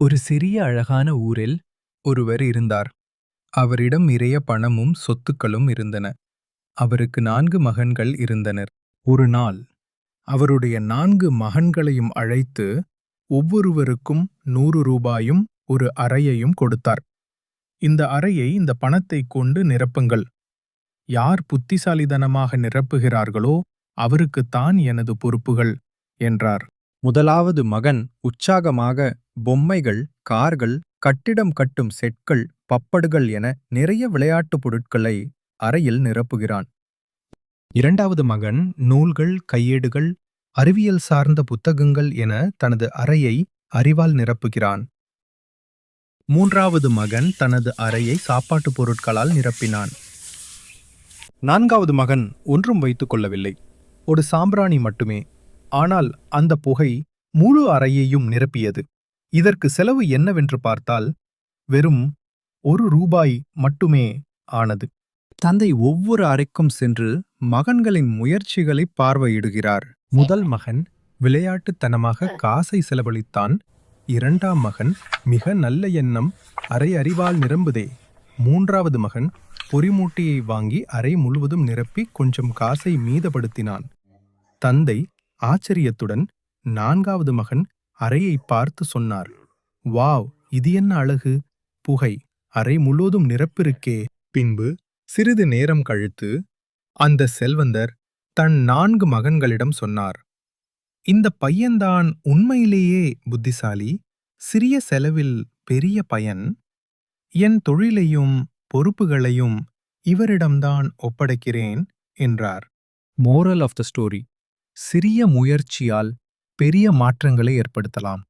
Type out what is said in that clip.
ஒரு சிறிய அழகான ஊரில் ஒருவர் இருந்தார். அவரிடம் நிறைய பணமும் சொத்துக்களும் இருந்தன. அவருக்கு நான்கு மகன்கள் இருந்தனர். ஒரு நாள் அவருடைய நான்கு மகன்களையும் அழைத்து ஒவ்வொருவருக்கும் நூறு ரூபாயும் ஒரு அறையையும் கொடுத்தார். இந்த அறையை இந்த பணத்தை கொண்டு நிரப்புங்கள். யார் புத்திசாலிதனமாக நிரப்புகிறார்களோ அவருக்குத்தான் எனது பொறுப்புகள் என்றார். முதலாவது மகன் உற்சாகமாக பொம்மைகள் கார்கள் கட்டிடம் கட்டும் செட்கள் பப்படுகள் என நிறைய விளையாட்டுப் பொருட்களை அறையில் நிரப்புகிறான். இரண்டாவது மகன் நூல்கள் கையேடுகள் அறிவியல் சார்ந்த புத்தகங்கள் என தனது அறையை அறிவால் நிரப்புகிறான். மூன்றாவது மகன் தனது அறையை சாப்பாட்டுப் பொருட்களால் நிரப்பினான். நான்காவது மகன் ஒன்றும் வைத்துக் கொள்ளவில்லை. ஒரு சாம்பிராணி மட்டுமே. ஆனால் அந்த புகை முழு அறையையும் நிரப்பியது. இதற்கு செலவு என்னவென்று பார்த்தால் வெறும் ஒரு ரூபாய் மட்டுமே ஆனது. தந்தை ஒவ்வொரு அறைக்கும் சென்று மகன்களின் முயற்சிகளை பார்வையிடுகிறார். முதல் மகன் விளையாட்டுத்தனமாக காசை செலவழித்தான். இரண்டாம் மகன் மிக நல்ல எண்ணம் அறை அறிவால் நிரம்புதே. மூன்றாவது மகன் பொறிமூட்டியை வாங்கி அறை முழுவதும் நிரப்பி கொஞ்சம் காசை மீதப்படுத்தினான். தந்தை ஆச்சரியத்துடன் நான்காவது மகன் அறையை பார்த்து சொன்னார் வாவ் இது என்ன அழகு? புகை அறை முழுவதும் நிரப்பிருக்கே. பின்பு சிறிது நேரம் கழித்து அந்த செல்வந்தர் தன் நான்கு மகன்களிடம் சொன்னார் இந்த பையன்தான் உண்மையிலேயே புத்திசாலி சிறிய செலவில் பெரிய பயன். என் தொழிலையும் பொறுப்புகளையும் இவரிடம்தான் ஒப்படைக்கிறேன் என்றார். Moral of the story. சிறிய முயற்சியால் பெரிய மாற்றங்களை ஏற்படுத்தலாம்.